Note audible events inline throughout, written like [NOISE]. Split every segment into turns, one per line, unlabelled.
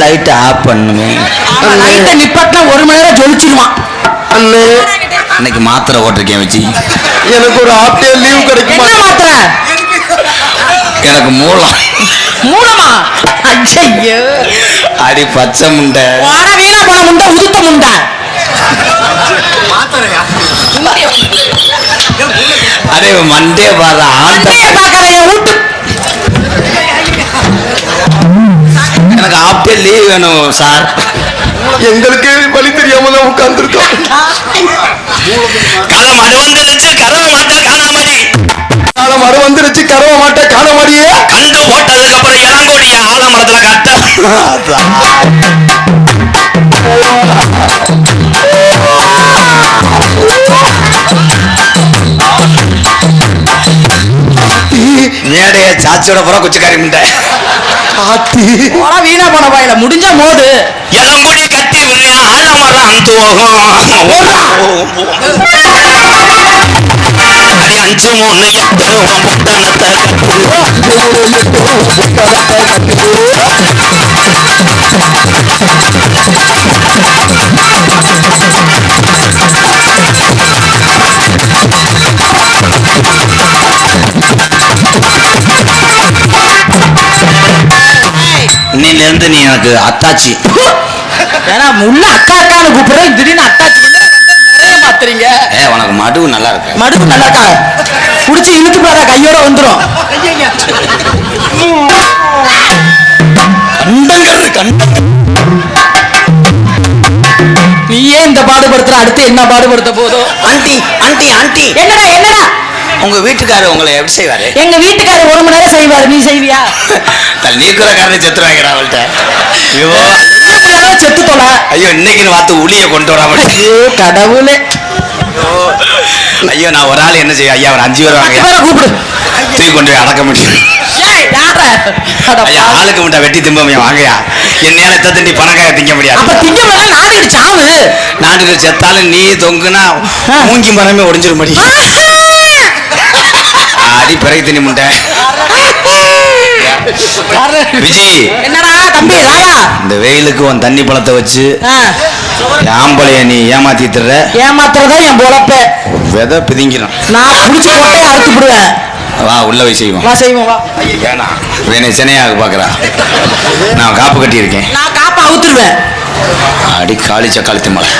லைட்டை ஆஃப் பண்ணுங்க.
லைட்டை நிப்பாட்டினா ஒரு மணி நேரம் ஜொலிச்சிருவான்.
அண்ணே.
இன்னைக்கு மாத்திரை ஓட்டிருக்கேன் வச்சு
எனக்கு ஒரு ஹாஃப் டே லீவ் கிடைக்குமா?
என்ன மாத்திரை?
எனக்கு மூலம்
மூலமா ஐயோ
அடி பச்சை முண்டை.
வாட வீணா போன முண்டை உதுத்த முண்டை.
அடே மண்டே பாரு ஆண்ட
என் வீட்டு
எனக்கு ஹாஃப் டே லீவ் வேணும் சார்
எங்களுக்கு வழி தெரியாம தான் உட்கார்ந்துருக்கோம்.
காலம் அது வந்துருச்சு கதவை மாட்ட காணாமடி
காலம் மறு வந்துருச்சு கரவ மாட்டேன் காண மாடியே
கண்டு போட்டதுக்கு அப்புறம் இளங்கோடிய ஆலமரத்துல கட்ட? மேடைய சாச்சியோட புற குச்சிக்காரி முண்டை
காத்தி
போடா வீணா போன வாயில. முடிஞ்ச மோது.
எறும்படி கட்டி விழு ஆலமரம் தூகும். அஞ்சு மூணு எட்டு பொட்டணத்தை கட்டு நூறு எட்டு பொட்டணத்தை இருந்து நீ எனக்கு அத்தாச்சி.
ஏன்னா முன்ன அக்கா அக்கான்னு கூப்பிடுறேன் திடீர்னு அட்டாச் பண்ணி முறைய மாத்துறீங்க
ஏ உனக்கு மடுவு நல்லா இருக்கு.
மடுப்பு நல்லாக்கா புடிச்சு இழுத்து போறா கையோட வந்துரும்.
கண்டங்கிறது கண்டம்
நீயே இந்த பாடுபடுத்துற? அடுத்து என்ன பாடுபடுத்த போதும்
ஆண்டி ஆண்டி ஆண்டி.
என்னடா என்னடா?
உங்க வீட்டுக்காரர் உங்களை எப்படி செய்வாரு?
எங்க வீட்டுக்காரர் ஒரு மணி நேரம் செய்வாரு. நீ செய்வியா? [LAUGHS]
நீக்குற காரணம் செத்து வைக்கிறா அவள்கிட்ட. ஐயோ.
செத்து தொலை
ஐயோ இன்னைக்குன்னு பார்த்து உளிய கொண்டு வராம
கடவுளே.
ஐயோ. நான் ஒரு ஆள் என்ன செய்ய ஐயா ஒரு அஞ்சு பேர் வாங்க.
கூப்பிடு.
தூக்கி கொண்டு போய் அடக்க முடியும் ஐயா. ஆளுக்கு முட்டை வெட்டி திம்பமையா வாங்கயா என் நேரத்தை திண்டி பணக்கார திங்க முடியாது.
அப்ப திங்க நாடு சாவு?
நாட்டுக்கு செத்தாலும் நீ தொங்குனா. மூங்கி மரமே ஒடிஞ்சிரும் மடி அடி பிறகு திணி முட்டை விஜி
என்னடா தம்பி
இந்த வெயிலுக்கு உன் தண்ணி பழத்தை வச்சு ஆம்பளைய நீ ஏமாத்தி தர்ற?
ஏமாத்துறதா என் பொழப்ப.
விதை பிதிங்கிறான்
நான் புடிச்ச கொட்டையை அறுத்து விடுவேன்.
வா உள்ள போய் செய்வோம்.
வா செய்வோம் வா.
வேணாம். வேணே சென்னையாக பாக்குறா நான் காப்பு கட்டி இருக்கேன்
நான் காப்ப அவுத்துருவேன்.
அடி காளி சக்காளி மலை.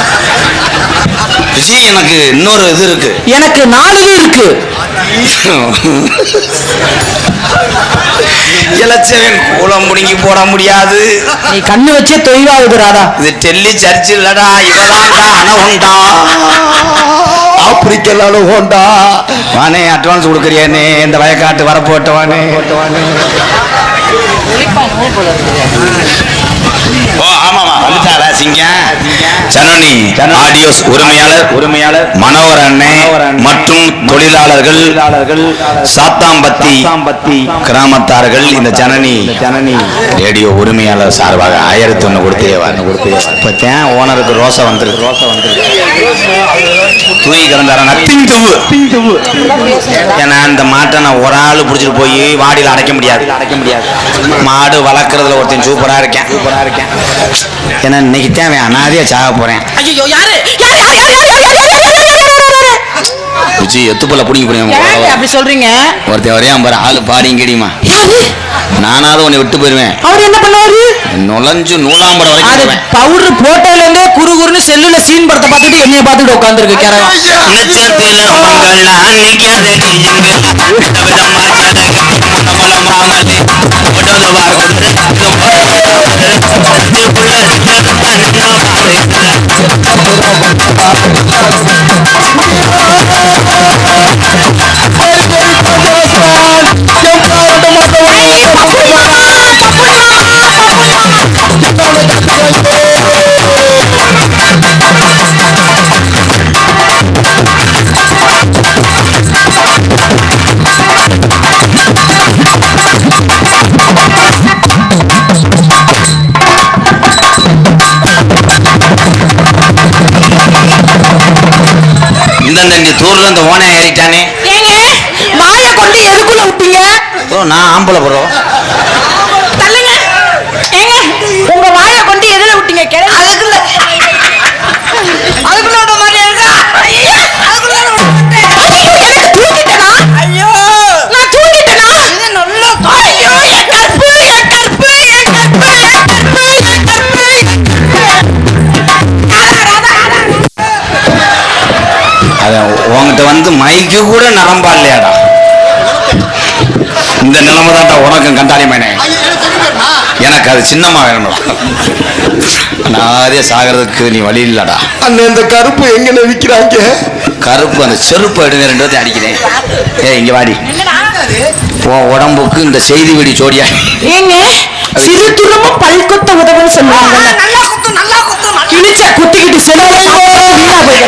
விஜி எனக்கு இன்னொரு இது இருக்கு.
எனக்கு நாலு இருக்கு.
இளச்சவன் கூலம் முடுங்கி போட முடியாது.
நீ கண்ணு வச்சே தொய்வாகுது ராதா.
இது டெல்லி சர்ச் இல்லடா இவதான்டா அனவுண்டா
ஆப்பிரிக்கலாலும் ஹோண்டா
வானே அட்வான்ஸ் கொடுக்குறியானே இந்த வயக்காட்டு வரப்போட்டவானே. ஓ ஆமாமா சிங்கம் சனோனி ஆடியோஸ் உரிமையாளர் உரிமையாளர் மனோகர் அண்ணன் மற்றும் தொழிலாளர்கள் சாத்தாம்பத்தி கிராமத்தார்கள் இந்த ஜனனி ஜனனி. ரேடியோ உரிமையாளர் சார்பாக ஆயிரத்தி ஒண்ணு கொடுத்தேவாரு இப்பத்தான் ஓனருக்கு ரோசா வந்திருக்கு. ரோசா வந்திருக்கு. தூக்கி கிடந்தாரா நத்திங் துவு ஏன்னா இந்த மாட்டை நான் ஒரு ஆள் பிடிச்சிட்டு போய் வாடியில் அடைக்க முடியாது. அடைக்க முடியாது. மாடு வளர்க்குறதுல ஒருத்தன் சூப்பரா இருக்கேன். சூப்பரா இருக்கேன். ஏன்னா இன்னைக்கு தான் அனாதையா சாக போறேன்
ஐயோ யாரு
குச்சி எத்துப்பல புடிங்க புடிங்க
அப்படி சொல்றீங்க
ஒருத்தன் வரையா பாரு ஆளு பாரியும் கிடையுமா நானாவது உன்னை விட்டு போயிருவேன்
அவர் என்ன பண்ணுவாரு
நுழைஞ்சு
நூலாம்பரம்
வரைக்கும்
பவுடர் போட்டோல இருந்தே செல்லுல சீன் படத்தை பார்த்துட்டு என்னைய பார்த்துட்டு உட்காந்துருக்கு
கேரளா தரமானது உணர்வா இருக்குது தீர்ப்பு தீர்ப்பு தீர்ப்பு தூர்ல இந்த ஓனை ஏறிட்டானே
ஏங்க மாய கொண்டு எதுக்குள்ள விட்டீங்க
ஓ நான் ஆம்பளை ப்ரோ. வந்து மைக்கு கூட நரம்பா இல்லையாடா இந்த நிலைமை தான்டா உனக்கும் கண்டாளி மேனே எனக்கு அது சின்னமா வேணும். நாரே சாகிறதுக்கு நீ வழி இல்லடா.
அண்ணன் இந்த கருப்பு எங்க விக்கிறாங்க?
கருப்பு அந்த செருப்பு எடுங்க ரெண்டு பேர்த்தையும் அடிக்கிறேன். ஏய் இங்க வாடி. உன் உடம்புக்கு இந்த செய்தி வெடி ஜோடியா?
ஏங்க சிறு துரும்பும் பல் குத்த உதவுன்னு சொல்லுவாங்க நல்லா குத்து நல்லா குத்து கிழிச்ச குத்திக்கிட்டு செலவு வீணா போய்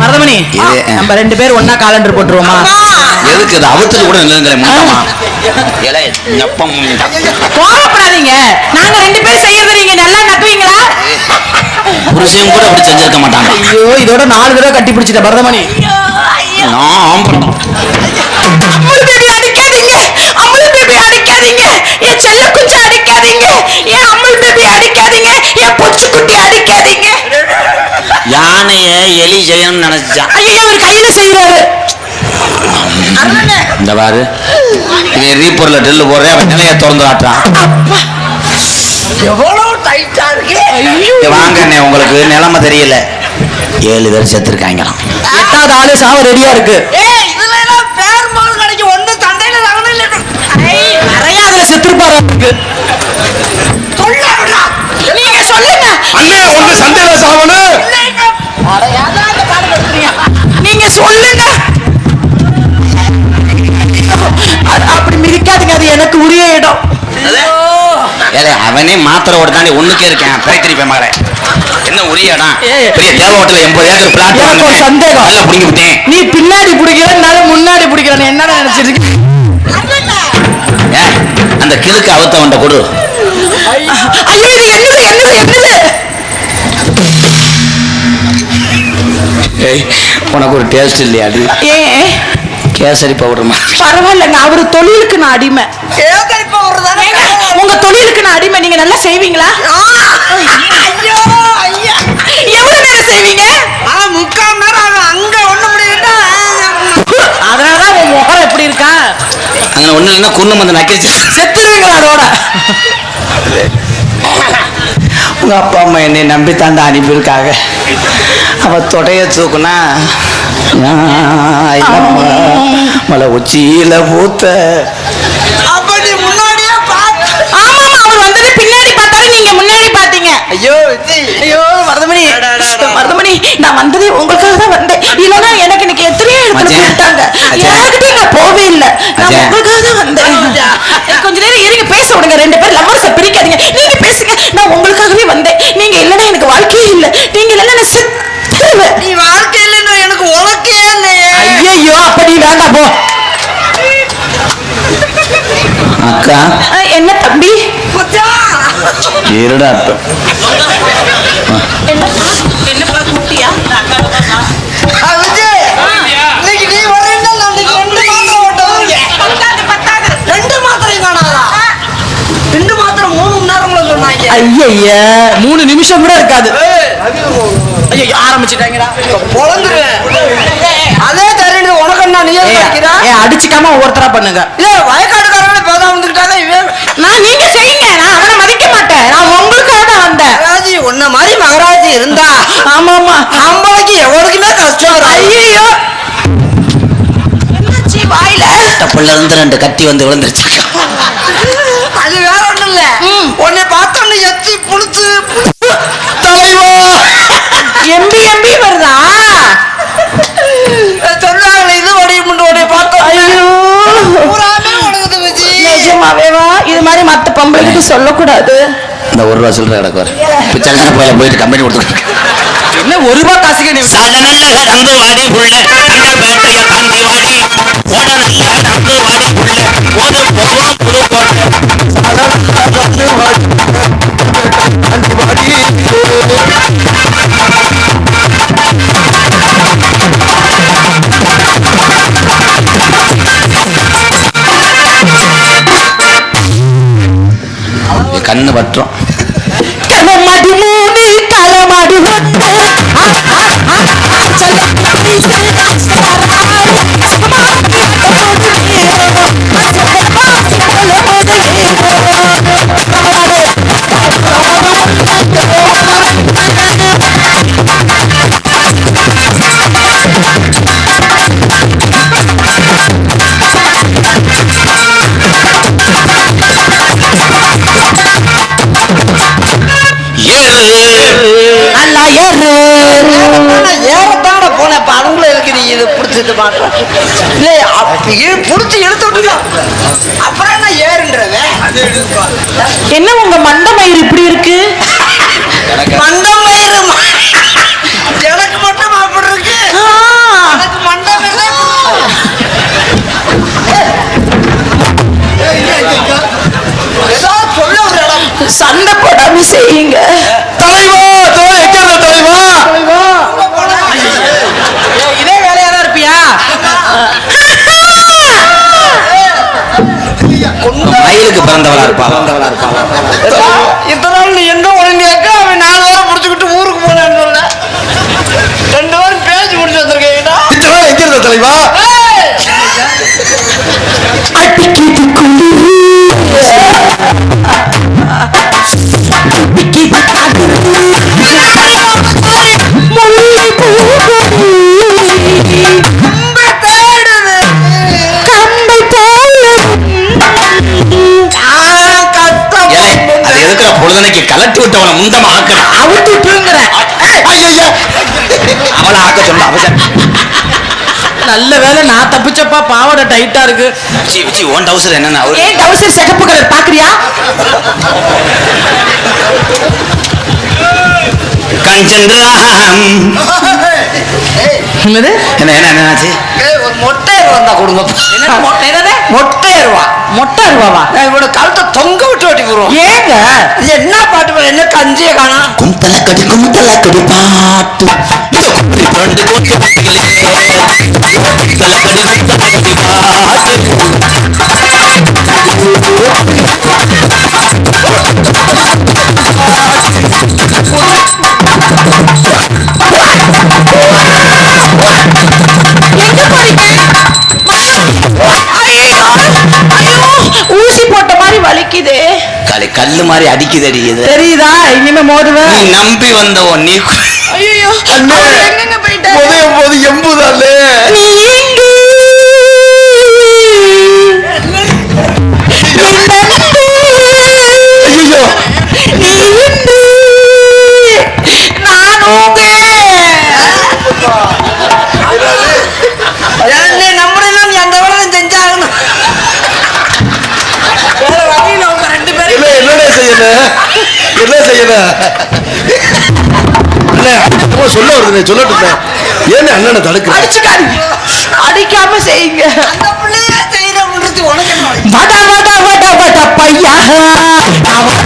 மருதமணி
இது,
நம்ம ரெண்டு பேரும் ஒண்ணா காலண்டர் போட்டுருவோமா?
எதுக்கு அது அவுத்துல கூட நப்பம்
கோவப்படாதீங்க. நாங்க ரெண்டு பேரும் செய்யறது நீங்க நல்லா நட்டுவீங்களா?
புருஷன் கூட அப்படி செஞ்சிருக்க மாட்டாங்க.
ஐயோ இதோட நாலு தடவை கட்டி பிடிச்சிட்ட பரதமணி
நான் ஆம்பளை. செய்யணும்னு நினைச்சான்
ஐயோ அவர் கையில செய்யறாரு
இந்த பாரு. இவன் ரீப்பர்ல டெல்லு போடுறேன் அவன் நிலைய திறந்து காட்டுறான்.
எவ்வளவு டைட்டா இருக்கு.
இங்க வாங்க அண்ணே, உங்களுக்கு நிலைமை தெரியல. ஏழு பேர் செத்துருக்காங்களாம்.
எட்டாவது ஆளு சாவ ரெடியா இருக்கு.
ஏய் இதுல எல்லாம் பேர் மால் கடைக்கு ஒண்ணு தண்டையில ரகணும் இல்ல. ஐய்.
நிறைய அதுல செத்துருப்பாரு
நீங்க சொல்லுங்க.
அண்ணே ஒண்ணு சண்டையில சாவணும்.
நீங்க சொல்லுங்க.
அப்படி மிதிக்காதீங்க அது எனக்கு உரிய இடம்.
ஏலே அவனே மாத்திரை ஓடுதாண்டி ஒண்ணுக்கே இருக்கேன். ஃபேக்டரி போய் மாறேன். என்ன உரியடா
ஏய்.
பெரிய தேவ ஹோட்டல் எண்பது ஏக்கர் பிளாட்
எனக்கு ஒரு சந்தேகம்.
நல்லா பிடிங்கி விட்டேன்.
நீ பின்னாடி பிடிக்கிறனால முன்னாடி பிடிக்கிறேன் என்னடா நினைச்சிருக்கு?
அந்த கிழக்கு அவுத்தவன்ட்ட கொடு.
ஐயோ இது என்னது என்னது என்னது?
ஏய் உனக்கு ஒரு டேஸ்ட் இல்லையா அது
ஏன்
கேசரி பவுடர்மா
பரவாயில்லைங்க அவரு தொழிலுக்கு நான் அடிமை.
ஏங்க, உங்க தொழிலுக்கு நான் அடிமை நீங்க நல்லா செய்வீங்களா? ஐயோ ஐயா. எவ்வளவு நேரம் செய்வீங்க? முக்கால் நேரம் அங்க ஒண்ணு முடியுட்டா
அதனாலதான் உன் முகம் எப்படி இருக்கா?
அங்க ஒண்ணு இல்லைன்னா குன்னு வந்து நக்கிருச்சு
செத்துருவீங்க அதோட?
உங்க அப்பா அம்மா என்னை நம்பி தாண்டா அனுப்பியிருக்காங்க. அவ தொடைய தூக்குனா மலை உச்சியில பூத்த
ஐயோ ஐயோ மருதமணி மருதமணி நான் வந்ததே உங்களுக்காக தான் வந்தேன். இல்லைன்னா எனக்கு இன்னைக்கு எத்தனையோ இடத்துல. யாருக்கிட்ட நான் போவே இல்லை. நான். உங்களுக்காக தான் வந்தேன். கொஞ்ச நேரம் இருங்க பேச விடுங்க. ரெண்டு பேர் லவ்வர்ஸை பிரிக்காதீங்க. நான் உங்களுக்காகவே வந்தேன். நீங்க இல்லைன்னா எனக்கு வாழ்க்கையே இல்லை. நீங்க இல்லைன்னா நான் செத்துருவேன்
நீ வாழ்க்கையில எனக்கு உலக்கே இல்லையே.
ஐயோ அப்ப நீ வேண்டாம் போ.
அக்கா.
என்ன தம்பி?
இருடா அர்த்தம்
என்னப்பா?
ஐயய்யா மூணு நிமிஷம் கூட இருக்காது. ஐயோ ஆரம்பிச்சிட்டாங்கடா.
பொழந்துருவேன். அதே தரேன் உனக்கு என்ன நீ
ஏ அடிச்சுக்காம ஒவ்வொருத்தரா பண்ணுங்க.
இல்ல வயக்காட்டுக்காரங்களே பேதா வந்துக்கிட்டாங்க இவன்
நான் நீங்க செய்யுங்க. நான் அவனை மதிக்க மாட்டேன். நான் உங்களுக்காக தான் வந்தேன்.
மகராஜி உன்ன மாதிரி மகராஜி இருந்தா
ஆமா ஆமா.
ஆம்பளைக்கு எவனுக்குமே கஷ்டம்
ஐயோ வாயில?
தப்புல இருந்து ரெண்டு கத்தி வந்து விழுந்துருச்சு.
அது வேற ஒண்ணும் இல்ல. புடிச்சு
எம்பி எம்பி வருதா?
சொன்னாங்களே இது ஒடி முண்டு உடைய பார்த்தோம்
ஐயோ.
பூராமே உனக்குது விஜி.
நிஜமாவேவா இது மாதிரி மத்த பொம்பளைகிட்ட சொல்லக்கூடாது.
இந்த ஒரு ரூபா சொல்ற கிடக்கு வர பிச்சை போயில போயிட்டு கம்பெனி கொடுத்துருக்கு
என்ன ஒரு ரூபா காசுக்கு நீ
கடந்து வாடி புள்ள தாண்டி வாடி ஓடனல்ல நடந்து வாடி புள்ள போது போவோம் கண்ணு பற்றும்
இல்லை பிடிச்சி இழுத்து விட்டுலாம் அப்புறம் என்ன ஏறுன்றவ
என்ன உங்க மண்ட மயிர் இப்படி இருக்கு
மண்டம் மயிறு எனக்கு மட்டும் அப்படி இருக்கு
ஆ,
எனக்கு மண்டம் இல்லை ஏதோ சொல்ல ஒரு இடம்
சண்டை போடாம செய்யுங்க
தலைவா தலை எங்க இருந்த தலைவா
இதே வேலையா தான் இருப்பியா
மயிலுக்கு பிறந்தவளா
இருப்பாள்? டைட்டா இருக்கு.
சி சி ஓன் டவுசர் என்னன்னா
ஏன் டவுசர் சிகப்பு கலர் பாக்குறியா
கஞ்சங்கா
என்னது?
என்ன என்ன என்னாச்சு
ஏய், ஒரு மொட்டை வந்தா கொடுங்க.
என்ன மொட்டை என்னது?
மொட்டை ரூபா
மொட்டை அருவாவா?
இவனோட கழுத்தை தொங்க விட்டு வெட்டி போடுவோம்
ஏங்க?
என்ன பாட்டு பாடு? என்ன கஞ்சிய காணா?
குந்தல கடி குந்தல கடி பாட்டு
வலிக்குது.
காலை கல்லு மாதிரி அடிக்குதடி இது.
தெரியுதா? இனிமே
நீ
மோதுவேன்
நம்பி வந்தவோ நீ
ஐயோ
அண்ணே. என்னமோ சொல்ல வருதுண்ணே சொல்லட்டுமே ஏன்னு அண்ணனை தடுக்கிற
அடிச்சுக்காதீங்க. அடிக்காம செய்யுங்க? வட வட வட வட பையா. அவன்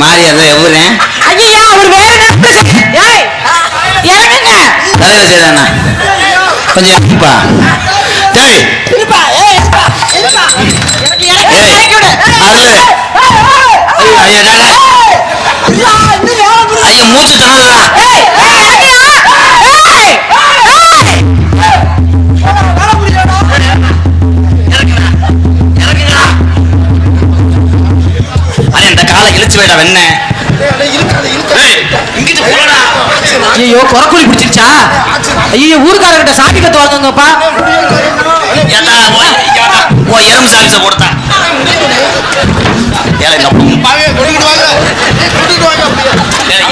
மாதிரி இருந்தா எவ்வளேன்
ஐயா அவர் வேற இறங்குங்க.
தலைவர் செய்தானா கொஞ்சம் இருப்பா டேய்.
இருப்பா எனக்கு இறக்கி. இறக்கி விடு.
ஐயோ. ஐயா, வைடா வெண்ண.
ஐயோ குறக்குழி பிடிச்சிருச்சா? ஐயோ ஊருக்காரர்கிட்ட சாட்டி கத்து.
ஓ எறும்பு சாமிசை கொடுத்தா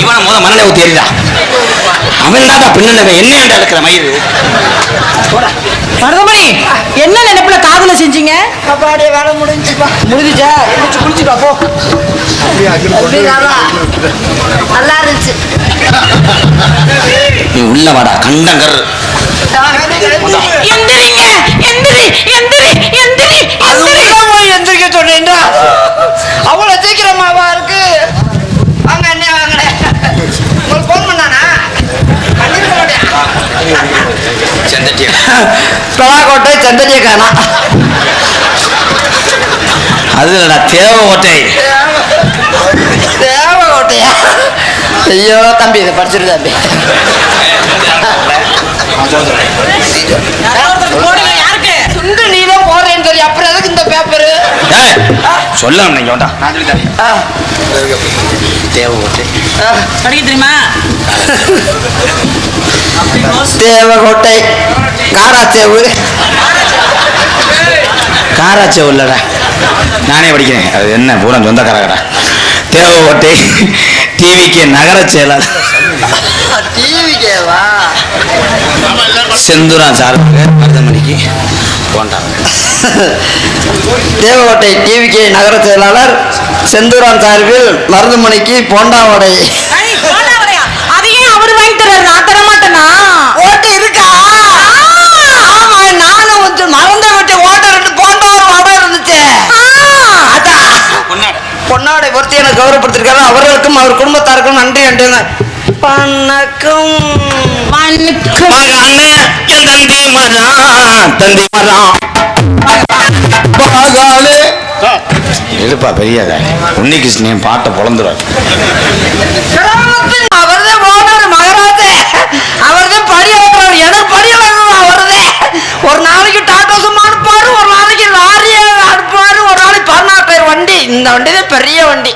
இவனை முத மண்ணை ஊத்தி எறிடா. அவன் தான்டா பின்னவன் என்ன இருக்கிற மயிறு
மருதமணி என்ன நினைப்புல காதல செஞ்சீங்க?
அப்பாடியே வேலை முடிஞ்சுப்பா.
முடிஞ்சுச்சா? குளிச்சுட்டு வா, போ.
நல்லா இருந்துச்சு.
நீ உள்ள வாடா கண்டங்கர்.
எந்திரிங்க எந்திரி எந்திரி எந்திரி.
அது உள்ள போய் எந்திரிக்க சொன்னேன்டா அவ்வளவு சீக்கிரமாவா இருக்கு வாங்க அண்ணே வாங்கடே உங்களுக்கு ஃபோன் பண்ணானா பண்ணிருக்க மாட்டேன்
செந்தட்டியா
பலாக்கோட்டை காணா
அது இல்லடா தேவை ஓட்டை
தேவகோட்டையா ஐயோ தம்பி இதை படிச்சிரு தம்பி
யாருக்கு
துண்டு நீ தான் போடுறேன்னு சொல்லி அப்புறம் பேப்பரு.
ஏய், சொல்ல நீங்க வேண்டாம் நான் சொல்லி தரேன். தேவை ஓட்டை
படிக்க தெரியுமா?
தேவகோட்டை. காராச்சேவு.
காராச்சே இல்லடா. நானே படிக்கிறேன். அது என்ன பூரா சொந்தக்காரகடா. தேவை ஓட்டை டிவிக்கு நகர செயலாளர்.
டிவிக்கேவா
செந்துரான் சார் மருதமணிக்கு போண்டாங்க
தேவகோட்டை டிவிகே நகர செயலாளர் செந்தூரான் சார்பில் மருதுமணிக்கு போண்டாவடை
அதையே அவர் வாங்கி தர்றாரு. நான் தர மாட்டேனா?
ஓட்டு இருக்கா? ஆமா நானும் வந்து மறந்த விட்டு ஓட்ட ரெண்டு போண்டா வடை இருந்துச்சு. பொன்னாடை பொறுத்து எனக்கு கௌரவப்படுத்திருக்காரு. அவர்களுக்கும் அவர் குடும்பத்தாருக்கும் நன்றி நன்றி. வணக்கம்.
மகானே என் தந்தி மரம் தந்தி மரம்
மகாலே
இருப்பா பெரிய உன்னிகிருஷ்ணன் பாட்டை பொழந்துருவார்
கிராமத்தில் அவர்தான் ஓனர் மகராஜே. அவர்தான் படி ஓட்டுறவர் எனக்கு படி அவர்தான் ஒரு நாளைக்கு டாட்டா சும்மா அனுப்புவாரு ஒரு நாளைக்கு லாரியை அனுப்புவாரு ஒரு நாளைக்கு பதினாறு பேர் வண்டி. இந்த வண்டி தான் பெரிய வண்டி.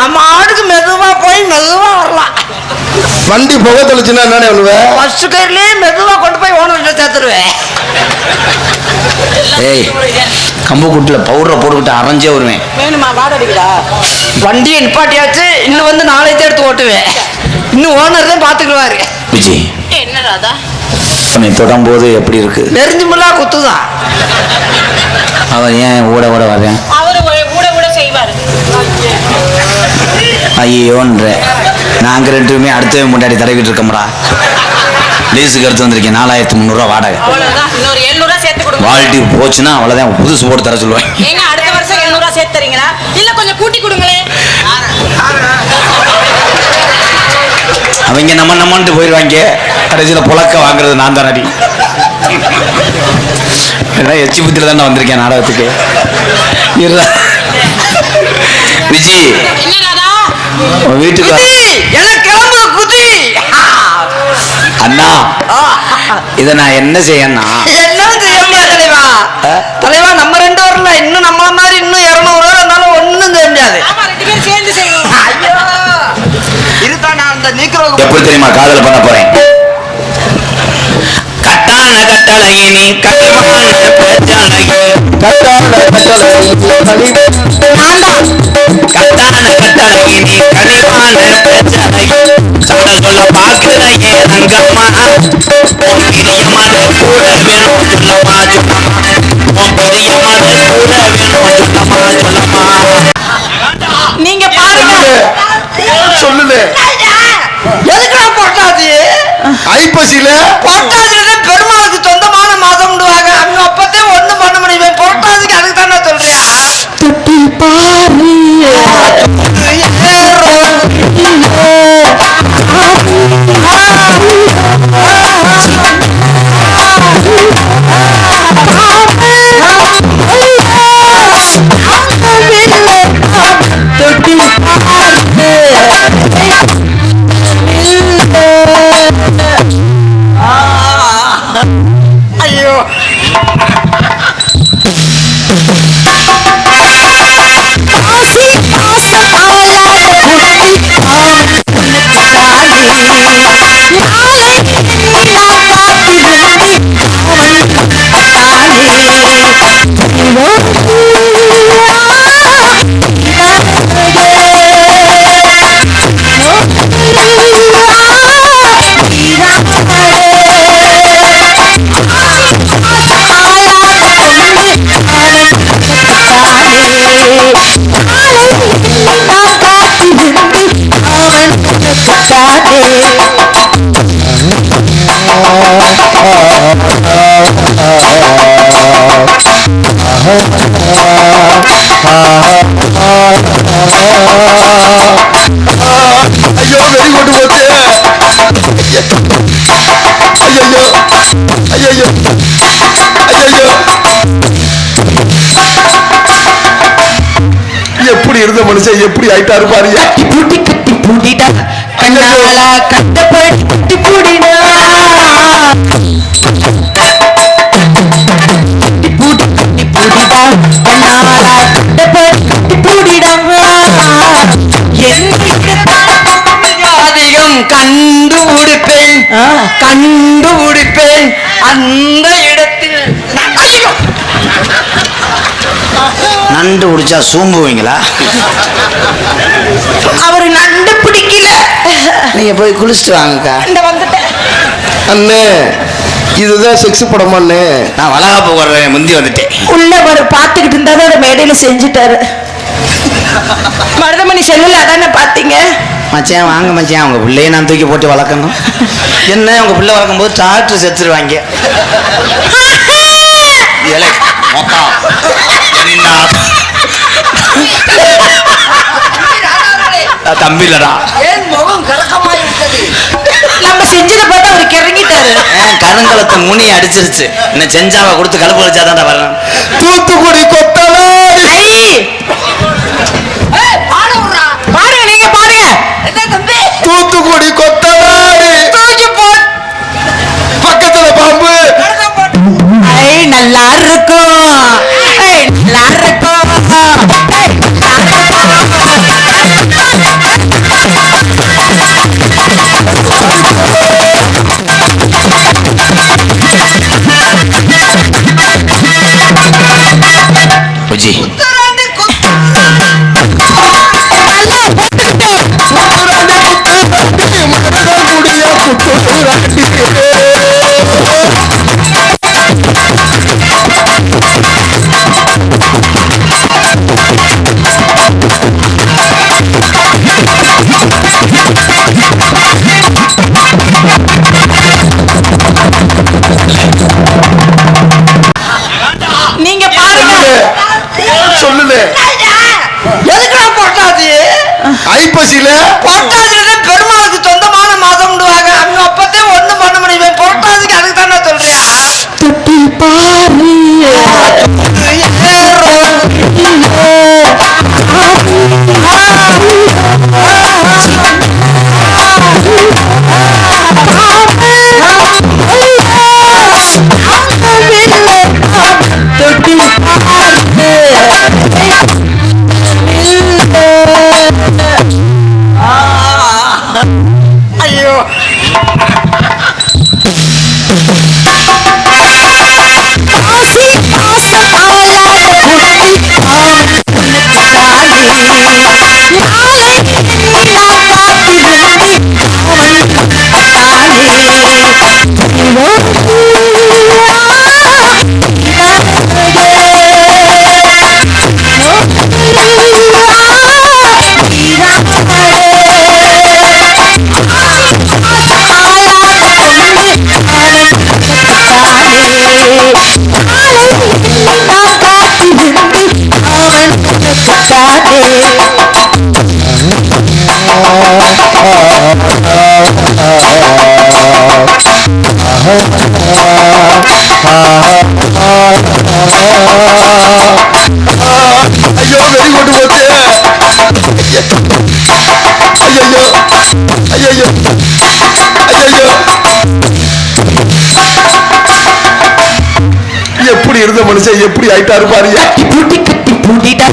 நம்ம ஆடுக்கு மெதுவா போய் மெதுவா வரலாம்.
வண்டி புகை தெளிச்சுன்னா என்னன்னு பண்ணுவேன்
ஃபர்ஸ்ட் கைர்லயே மெதுவா கொண்டு போய் ஓனர்கிட்ட சேர்த்துருவேன்.
ஏய் கம்பு கூட்டில் பவுடரை போட்டுக்கிட்டு அரைஞ்சே வருவேன்.
வேணுமா? வாட அடிக்கிறா.
வண்டியை நிப்பாட்டியாச்சு. இன்னும் வந்து நாளைக்கு எடுத்து ஓட்டுவேன். இன்னும் ஓனர் தான் பாத்துக்குவாரு
விஜய்
என்ன ராதா?
உன்னை தொடும்போது எப்படி இருக்கு?
நெறிஞ்சு முள்ளா குத்துதான்.
அவன் ஏன் ஓட ஓட வர்றேன்?
அவரு கூட கூட செய்வாரு.
ஐயோன்ற நாங்க ரெண்டு பேருமே முன்னாடி தடவிட்டு இருக்கோம்டா லீஸுக்கு எடுத்து வந்திருக்கேன். நாலாயிரத்தி முந்நூறுரூவா வாடகை. வால்ட்டி போச்சுன்னா அவ்வளோதான் புதுசு போட்டு தர சொல்லுவேன்.
ஏங்க அடுத்த வருஷம் எழுநூறுவா சேர்த்து தரீங்களா? இல்ல கொஞ்சம் கூட்டி கொடுங்களேன்
அவங்க நம்ம நம்மன்ட்டு போயிடுவாங்க கடைசியில் புழக்க வாங்குறது நான் தான் அடி. எச்சி புத்தியில் தானே வந்திருக்கேன் நாடகத்துக்கு. இருடா. அண்ணா இதை நான் என்ன செய்யண்ணா
என்ன செய்ய தலைவா? தலைவா நம்ம ரெண்டு வரல இன்னும் நம்மள மாதிரி இன்னும் இருநூறு பேர் இருந்தாலும் ஒண்ணும்
சேர்ந்து
நான் அந்த நீக்கிறோம்
எப்படி தெரியுமா? காதல் பண்ண போறேன். நீ கட்டுமான பிரச்சனைக்கு
கட்டான கட்டளை
கட்டான கட்டழகி நீ கனிவான பிரச்சனைக்கு சாட சொல்ல பாக்குற ஏ ரங்கம்மா உன் பிரியமான கூட வேணும் சொல்லமா சொல்லமா உன் பிரியமான கூட வேணும் சொல்லமா சொல்லமா
நீங்க பாருங்க.
சொல்லுது
எதுக்குடா பொட்டாது
ஐப்பசியில எப்படி இருந்த மனுஷன்? எப்படி பாருங்க.
கட்டி பூட்டி கட்டி பூட்டிடா கண்ணால கட்டி பூடிடா கட்டி
அதிகம் கண்டுபிடிப்பேன். கண்டுபிடிப்பேன். அந்த இடத்தில்
நண்டு குடிச்சா சூம்புவீங்களா?
அவரு நண்டு பிடிக்கல.
நீங்க போய் குளிச்சுட்டு வாங்கக்கா.
இந்த வந்துட்டேன்.
அண்ணே இதுதான் செக்ஸ் படமா அண்ணே?
நான் வளகாப்பு வர்றேன் முந்தி வந்துட்டேன்.
உள்ள அவர் பார்த்துக்கிட்டு இருந்தாரு அதை மேடையில செஞ்சுட்டாரு. மருதமணி செல்லுல அதானே பாத்தீங்க
மச்சான் வாங்க மச்சான். உங்க பிள்ளைய நான் தூக்கி போட்டு வளர்க்கணும். என்ன உங்க பிள்ளை வளர்க்கும் போது டாக்டர் செத்துருவாங்க. என்ன? தம்பி இல்லடா
நம்ம செஞ்சதை பார்த்து அவர் கிறங்கிட்டாரு.
ஏன் கருங்கலத்தை முனி அடிச்சிருச்சு. இன்னும் செஞ்சாவை கொடுத்து கலப்பு வச்சாதான் வரணும்
தூத்துக்குடி கொத்தனாரி
ஐ!
பாட விடுறா
பாருங்க நீங்க பாருங்க
என்ன தம்பி
தூத்துக்குடி கொத்தனாரி.
தூக்கி போட்டு
பக்கத்துல பாம்பு.
ஐ நல்லா இருக்கும். ஐ நல்லா இருக்கும்.
புஜி
ஐப்பசியில
பொட்டாதுல
மனுஷன் எப்படி ஆயிட்டாரு பாருங்க.
கட்டி பூட்டி கட்டி பூட்டிடா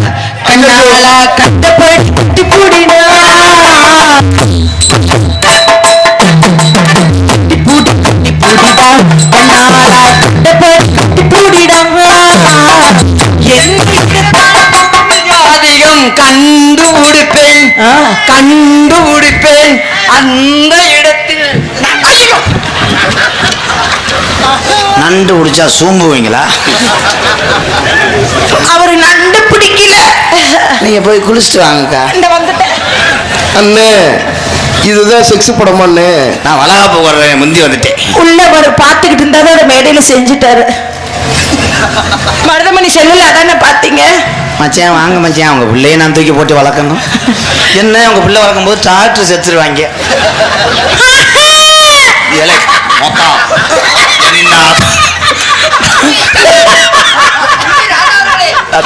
கண்ணால கட்டி பூடிடா கட்டி பூட்டி
கண்டுபிடிப்பேன். கண்டுபிடிப்பேன். அந்த இடத்தில்.
நண்டு குடிச்சா சூம்புவீங்களா?
அவரு நண்டு பிடிக்கல.
நீங்க போய் குளிச்சுட்டு வாங்கக்கா.
அண்ணே இதுதான் செக்ஸ் படமா அண்ணே?
நான் வளகாப்பு வர்றேன் முந்தி வந்துட்டேன்.
உள்ள அவர் பார்த்துக்கிட்டு இருந்தாரு அதை மேடையில செஞ்சுட்டாரு. மருதமணி செல்லுல அதானே பாத்தீங்க
மச்சான் வாங்க மச்சான் அவங்க பிள்ளைய நான் தூக்கி போட்டு வளர்க்கணும். என்ன உங்க பிள்ளை வளர்க்கும் போது டாக்டர் செத்துருவாங்க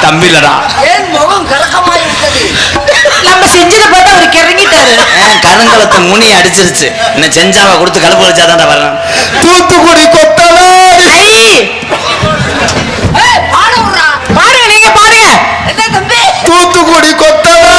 தம்பி இல்லடா
ஏன் முகம் கலக்கமாய் விட்டது
நம்ம செஞ்சதை பார்த்து அவர் கிறங்கிட்டாரு.
கருங்கலத்தை முனி அடிச்சிருச்சு இன்னும் செஞ்சாவை கொடுத்து கழுப்பு வச்சாதான் வரேன்
தூத்துக்குடி கொத்தனாரி
ஐ!
பாட விடுறா
பாருங்க நீங்க பாருங்க
என்ன தம்பி
தூத்துக்குடி கொத்தனாரி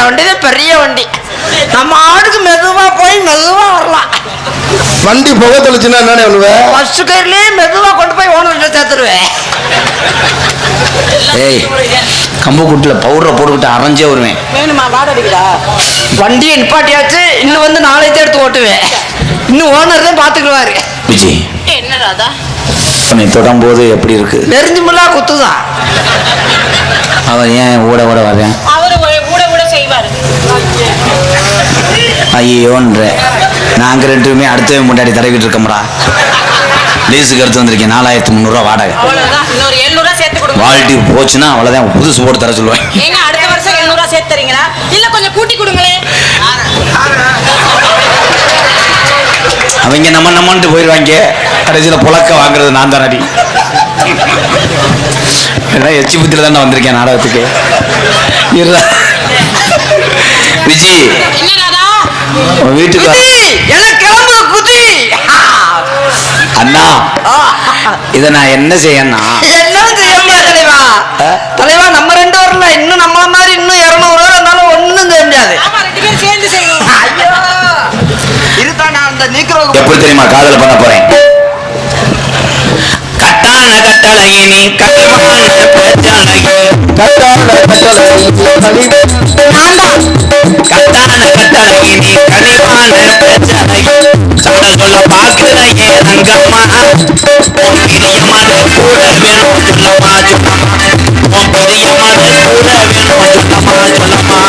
இந்த வண்டி தான் பெரிய வண்டி. நம்ம ஆளுக்கு மெதுவா போய் மெதுவா வரலாம்.
வண்டி புகை தெளிச்சுன்னா என்னன்னு பண்ணுவேன்
ஃபர்ஸ்ட் கைட்லயே மெதுவா கொண்டு போய் ஓனர்கிட்ட சேர்த்துருவேன்.
ஏய் கம்பு கூட்டுல பவுடரை போட்டுக்கிட்டு அரைஞ்சே வருவேன்.
வேணுமா வாடடிக்கிறா
வண்டியை நிப்பாட்டியாச்சு இன்னும் வந்து நாளைக்கு எடுத்து ஓட்டுவேன். இன்னும் ஓனர் தான் பாத்துக்குவாரு
புஜி
என்ன ராதா?
உன்னை தொடும்போது எப்படி இருக்கு?
நெறிஞ்சு முள்ளா குத்துதான்.
அவன் ஏன் ஊட ஊட வர்றேன்?
அவரு கூட கூட செய்வாரு
ஐயோன்ற நாங்க ரெண்டு பேருமே முன்னாடி தடவிட்டு இருக்கோம்டா லீஸுக்கு எடுத்து வந்திருக்கேன். நாலாயிரத்தி முந்நூறுரூவா வாடகை.
இன்னொரு எழுநூறுவா சேர்த்து கொடுங்க.
வாழ்ட்டி போச்சுன்னா அவ்வளோதான் புதுசு போட்டு தர சொல்லுவேன்.
ஏங்க அடுத்த வருஷம் எழுநூறுவா சேர்த்து தரீங்களா? இல்ல கொஞ்சம் கூட்டி கொடுங்களேன்.
அவங்க நம்ம நம்மன்ட்டு போயிடுவாங்க கடைசியில் புழக்க வாங்குறது நான் தானடி. ஏன்னா எச்சி புத்தியில் தானே வந்திருக்கேன் நாடகத்துக்கு. இருடா. விஜி உன் வீட்டுக்கு அண்ணா இதை நான் என்ன செய்யணும்
என்ன செய்யமா தலைவா? தலைவா நம்ம ரெண்டு வரல இன்னும் நம்மள மாதிரி இன்னும் இருநூறு பேர் இருந்தாலும் ஒண்ணும் செய்ய முடியாது.
ஆமா ரெண்டு பேரும் சேர்ந்து செய்யணும்.
ஐயோ. இருதான் நான் அந்த நீக்கிறோம்
எப்படி தெரியுமா காதல் பண்ண போறேன்? நகத்தலையினி கதவான பச்சலையி கத்தான கத்தலையினி
கனிவான பச்சலையி
சடகுல பாக்குறையே ரங்கம்மா உனக்கு எமது கூட வேணும் சொல்லமா சொல்லமா உன் பெரிய மகள் கூட வேணும் சொல்லமா சொல்லமா